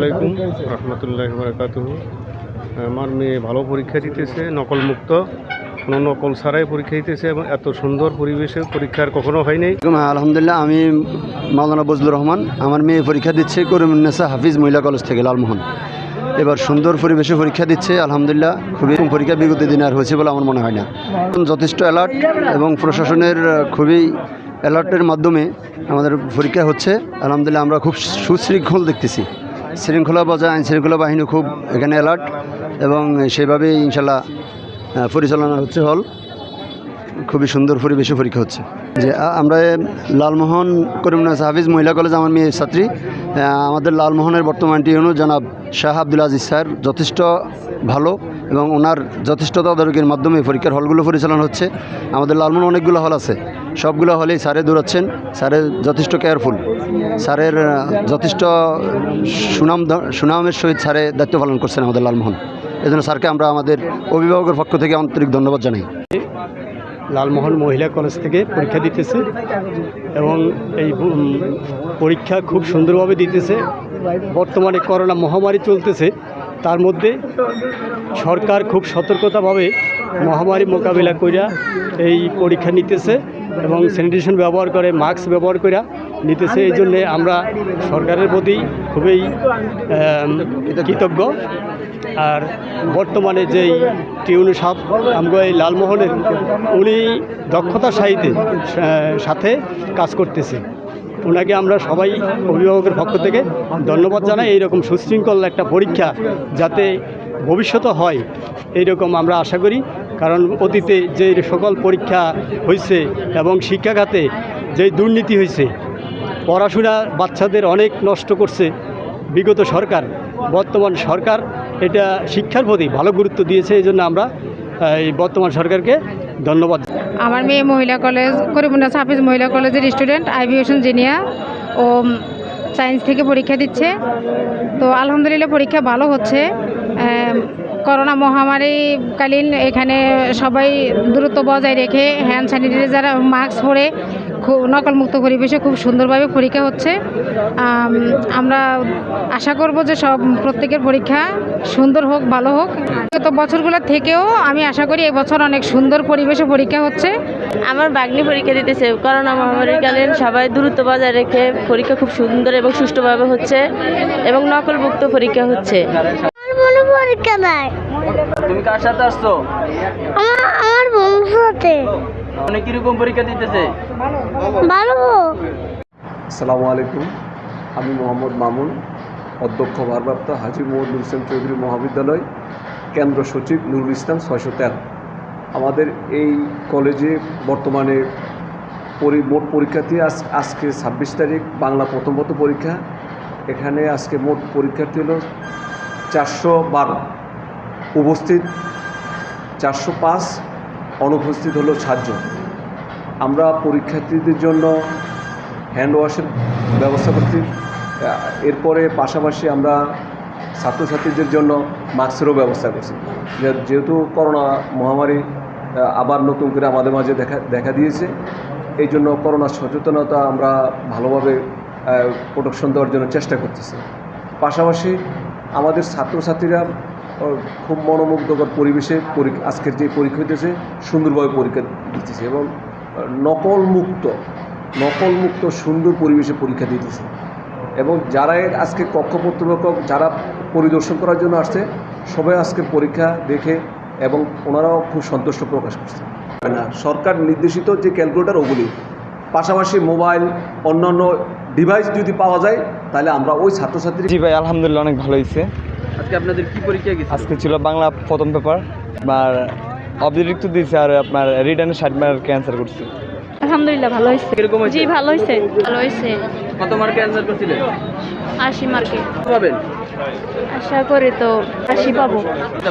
আলাইকুম। রহমতুল্লাহ বারকাত আমার মেয়ে ভালো পরীক্ষা দিতেছে নকল মুক্ত কোনো নকল ছাড়াই পরীক্ষা দিতেছে এবং এত সুন্দর পরিবেশে পরীক্ষার কখনো হয়নি আলহামদুলিল্লাহ আমি মাওলানা বজলুর রহমান। আমার মেয়ে পরীক্ষা দিচ্ছে করিমুন্নেসা হাফিজ মহিলা কলেজ থেকে লালমোহন। এবার সুন্দর পরিবেশে পরীক্ষা দিচ্ছে আলহামদুলিল্লাহ। খুবই পরীক্ষা বিগত দিনে আর হয়েছে বলে আমার মনে হয় না। যথেষ্ট অ্যালার্ট এবং প্রশাসনের খুবই অ্যালার্টের মাধ্যমে আমাদের পরীক্ষা হচ্ছে। আলহামদুলিল্লাহ আমরা খুব সুশৃঙ্খল দেখতেছি। শৃঙ্খলা বজায় আইন শৃঙ্খলা বাহিনী খুব এখানে অ্যালার্ট এবং সেভাবেই ইনশাল্লাহ পরিচালনা হচ্ছে হল। খুবই সুন্দর পরিবেশে পরীক্ষা হচ্ছে। যে আমরা লালমোহন করিমনাথ হাফিজ মহিলা কলেজ আমার মেয়ের ছাত্রী। আমাদের লালমোহনের বর্তমান টিউনু জনাব শাহ আব্দুল আজিজ স্যার যথেষ্ট ভালো এবং ওনার যথেষ্ট তদারকির মাধ্যমে পরীক্ষার হলগুলো পরিচালনা হচ্ছে। আমাদের লালমোহন অনেকগুলো হল আছে। সবগুলো হলেই স্যারে দৌড়াচ্ছেন। স্যারের যথেষ্ট কেয়ারফুল। স্যারের যথেষ্ট সুনাম সুনামের সহিত স্যারে দায়িত্ব পালন করছেন আমাদের লালমোহন। এজন্য স্যারকে আমরা আমাদের অভিভাবকের পক্ষ থেকে আন্তরিক ধন্যবাদ জানাই। লালমোহন মহিলা কলেজ থেকে পরীক্ষা দিতেছে এবং এই পরীক্ষা খুব সুন্দরভাবে দিতেছে। বর্তমানে করোনা মহামারী চলতেছে। তার মধ্যে সরকার খুব সতর্কতাভাবে মহামারী মোকাবিলা কইরা এই পরীক্ষা নিতেছে। এবং স্যানিটেশন ব্যবহার করে মাস্ক ব্যবহার কইরা নিতেছে। এই জন্যে আমরা সরকারের প্রতি খুবই কৃতজ্ঞ। আর বর্তমানে যেই টিউনু সাপ আমগো এই লালমোহনের, উনি দক্ষতার সাহিত্যে সাথে কাজ করতেছে। ওনাকে আমরা সবাই অভিভাবকের পক্ষ থেকে ধন্যবাদ জানাই। এইরকম সুশৃঙ্খল একটা পরীক্ষা যাতে ভবিষ্যতে হয়, এইরকম আমরা আশা করি। কারণ অতীতে যে সকল পরীক্ষা হয়েছে এবং শিক্ষা খাতে যেই দুর্নীতি হয়েছে পড়াশোনা বাচ্চাদের অনেক নষ্ট করছে বিগত সরকার। বর্তমান সরকার এটা শিক্ষার প্রতি ভালো গুরুত্ব দিয়েছে, এই জন্য আমরা, এই বর্তমান সরকারকে ধন্যবাদ। আমার মেয়ে মহিলা কলেজ করিমুন্নাস হাফিজ মহিলা কলেজের স্টুডেন্ট আইভিয়েশন জিনিয়া, ও সায়েন্স থেকে পরীক্ষা দিচ্ছে। তো আলহামদুলিল্লাহ পরীক্ষা ভালো হচ্ছে। করোনা মহামারীকালীন এখানে সবাই দূরত্ব বজায় রেখে হ্যান্ড স্যানিটাইজার মাস্ক পরে খুব নকলমুক্ত পরিবেশে খুব সুন্দরভাবে পরীক্ষা হচ্ছে। আমরা আশা করব যে সব প্রত্যেকের পরীক্ষা সুন্দর হোক, ভালো হোক। গত বছরগুলোর থেকেও আমি আশা করি এবছর অনেক সুন্দর পরিবেশে পরীক্ষা হচ্ছে। আমার বাগ্নি পরীক্ষা দিতেছে। করোনা মহামারীকালীন সবাই দূরত্ব বজায় রেখে পরীক্ষা খুব সুন্দর এবং সুষ্ঠুভাবে হচ্ছে এবং নকলমুক্ত পরীক্ষা হচ্ছে। পরীক্ষা তুমি কার সাথে আসছো? আমার আমার বন্ধুর সাথে। মানে কীরকম পরীক্ষা দিতেছে? ভালো আসসালামু আলাইকুম। আমি মোহাম্মদ মামুন অধ্যক্ষ ভারপ্রাপ্ত হাজি মোহাম্মদ হোসেন চৌধুরী মহাবিদ্যালয় কেন্দ্র সচিব নুরুল ইসলাম ছয়শো তেরো। আমাদের এই কলেজে বর্তমানে পরি মোট পরীক্ষার্থী আজ আজকে ছাব্বিশ তারিখ বাংলা প্রথম প্রথম পরীক্ষা। এখানে আজকে মোট পরীক্ষার্থী হলো চারশো বারো। উপস্থিত চারশো পাঁচ, অনুপস্থিত হলো সাতজন। আমরা পরীক্ষার্থীদের জন্য হ্যান্ড ওয়াশের ব্যবস্থা করছি। এরপরে পাশাপাশি আমরা ছাত্রছাত্রীদের জন্য মাস্কেরও ব্যবস্থা করছি। যেহেতু করোনা মহামারী আবার নতুন করে আমাদের মাঝে দেখা দেখা দিয়েছে, এই জন্য করোনা সচেতনতা আমরা ভালোভাবে প্রোটেকশন দেওয়ার জন্য চেষ্টা করতেছি। পাশাপাশি আমাদের ছাত্রছাত্রীরা খুব মনোমুগ্ধকর পরিবেশে আজকের যে পরীক্ষা হইতেছে সুন্দরভাবে পরীক্ষা দিতেছে এবং আহ, নকল মুক্ত নকল মুক্ত সুন্দর পরিবেশে পরীক্ষা দিতেছে। এবং যারা আজকে কক্ষ যারা পরিদর্শন করার জন্য আসছে সবাই আজকে পরীক্ষা দেখে এবং ওনারাও খুব সন্তুষ্ট প্রকাশ করছে। না সরকার নির্দেশিত যে ক্যালকুলেটার ওগুলি পাশাপাশি মোবাইল অন্যান্য ডিভাইস যদি পাওয়া যায় তাহলে আমরা ওই ছাত্রছাত্রী জি ভাই আলহামদুলিল্লাহ অনেক ভালো হয়েছে। আজকে আপনাদের কি পরীক্ষা গেছে? আজকে ছিল বাংলা প্রথম পেপার আর অবজেক্ট দিয়েছে আর আপনার রিটার্নের ষাট মার্ক ক্যান্সার করছি। আলহামদুলিল্লাহ ভালো হয়েছে। এরকম হয়েছে? জি ভালো হয়েছে। ভালো হয়েছে। কত মার্কে অ্যান্সার করছিলেন আশি মার্কে পাবেন? আশা করি তো আশি পাবো।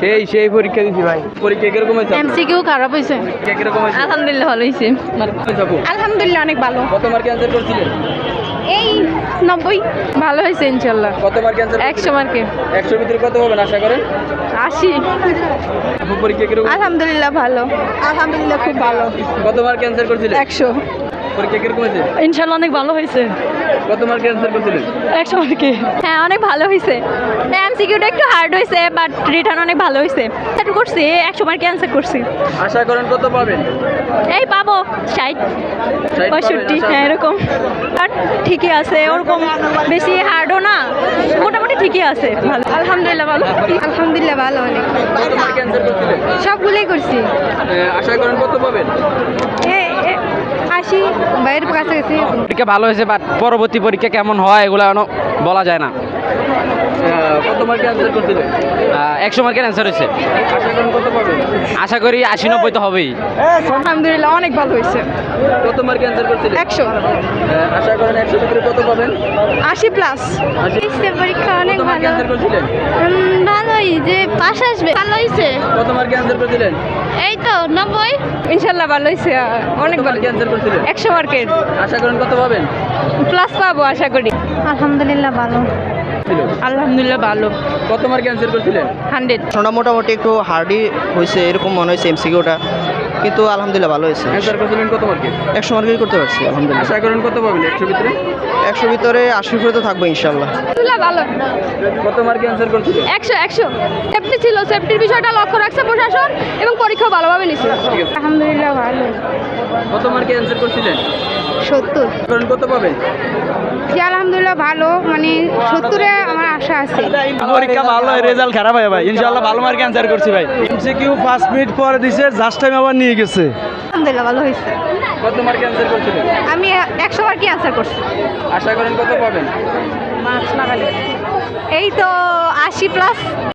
সেই সেই পরীক্ষা দিছি ভাই। পরীক্ষা কীরকম হয়েছে? এমসিকিউ খারাপ হয়েছে। পরীক্ষা কীরকম হয়েছে? আলহামদুলিল্লাহ ভালো হয়েছে। আলহামদুলিল্লাহ অনেক ভালো। কত মার্কে অ্যান্সার করছিলেন এই নব্বই। ভালো হয়েছে ইনশাল্লাহ। কত মার্কে একশো মার্কে একশোর ভিতরে কত আশা করেন আশি। পরীক্ষা কীরকম? আলহামদুলিল্লাহ ভালো। আলহামদুলিল্লাহ খুব ভালো। কত মার্কে করছিলেন একশো। পরীক্ষা কীরকম হয়েছে? ইনশাল্লাহ অনেক ভালো হয়েছে। কত মার্কে অ্যান্সার করছিলেন একশো মার্কে হ্যাঁ অনেক ভালো হয়েছে। এমসিকিউটা একটু হার্ড হয়েছে বাট রিটার্ন অনেক ভালো হয়েছে। একটু করছি একশো মার্কে অ্যান্সার করছি। আশা করেন কত পাবেন? এই পাবো ষাট পঁয়ষট্টি হ্যাঁ এরকম। আর ঠিকই আছে ওরকম বেশি হার্ডও না মোটামুটি ঠিকই আছে ভালো। আলহামদুলিল্লাহ ভালো আলহামদুলিল্লাহ ভালো অনেক। কত মার্কে অ্যান্সার করছিলেন? সবগুলোই করছি। আশা করেন কত পাবেন? বাইরের কাছাকাছি পরীক্ষা ভালো হয়েছে বাট পরবর্তী পরীক্ষা কেমন হয় এগুলো বলা যায় না। কত মার্কে অ্যান্সার করছিলেন একশো মার্কের অ্যান্সার হয়েছে। আশা করেন কত পাবেন আশা করি আশি নব্বই তো হবেই। আলহামদুলিল্লাহ অনেক ভালো হয়েছে। কত মার্কে অ্যান্সার করছিলেন একশো। আশা করেন একশো ভিতরে কত পাবেন? আশি প্লাস পরীক্ষা অনেক ভালো। অ্যান্সার করছিলেন ভালোই যে পাশ আসবে ভালো হয়েছে। কত মার্কে অ্যান্সার করছিলেন? এই তো নব্বই। ইনশাল্লাহ ভালো হয়েছে অনেক ভালো। মার্কে অ্যান্সার করছিলেন? একশো মার্কের আশা করেন কত পাবেন? প্লাস পাবো আশা করি। আলহামদুলিল্লাহ ভালো। ছিল। আলহামদুলিল্লাহ ভালো। কত ক্যান্সেল অ্যান্সার করছিলেন? হান্ড্রেড। মোটামুটি একটু হার্ডই হয়েছে এরকম মনে হয়েছে এমসিকিউটা কিন্তু আলহামদুলিল্লাহ ভালো হয়েছে। অ্যান্সার করছিলেন কত মার্কে একশো মার্কেট করতে পারছি আলহামদুলিল্লাহ। আশা করেন কত পাবেন একশো ভিতরে? একশো ভিতরে আশি উপরে তো থাকব ইনশাল্লাহ ভালো। কত মার্কে অ্যান্সার করছিলেন একশো একশো। সেফটি ছিল সেফটির বিষয়টা লক্ষ্য রাখছে প্রশাসন এবং পরীক্ষা ভালোভাবে নিচ্ছে আলহামদুলিল্লাহ ভালো। কত মার্কে অ্যান্সার করছিলেন? সত্তর। কত পাবেন? জি আলহামদুলিল্লাহ ভালো। মানে সত্তরে আশা আছে। পরীক্ষা ভালো রেজাল্ট খারাপ হয় ভাই। ইনশাল্লাহ ভালো মার্কে অ্যান্সার করছি ভাই। এমসিকিউ পাঁচ মিনিট পরে দিছে জাস্ট টাইম আবার নিয়ে গেছে। আলহামদুলিল্লাহ ভালো হয়েছে। কত মার্কে অ্যান্সার করছিলেন আমি একশো মার্কে কি করছি। আশা করেন কত পাবেন? এই তো আশি প্লাস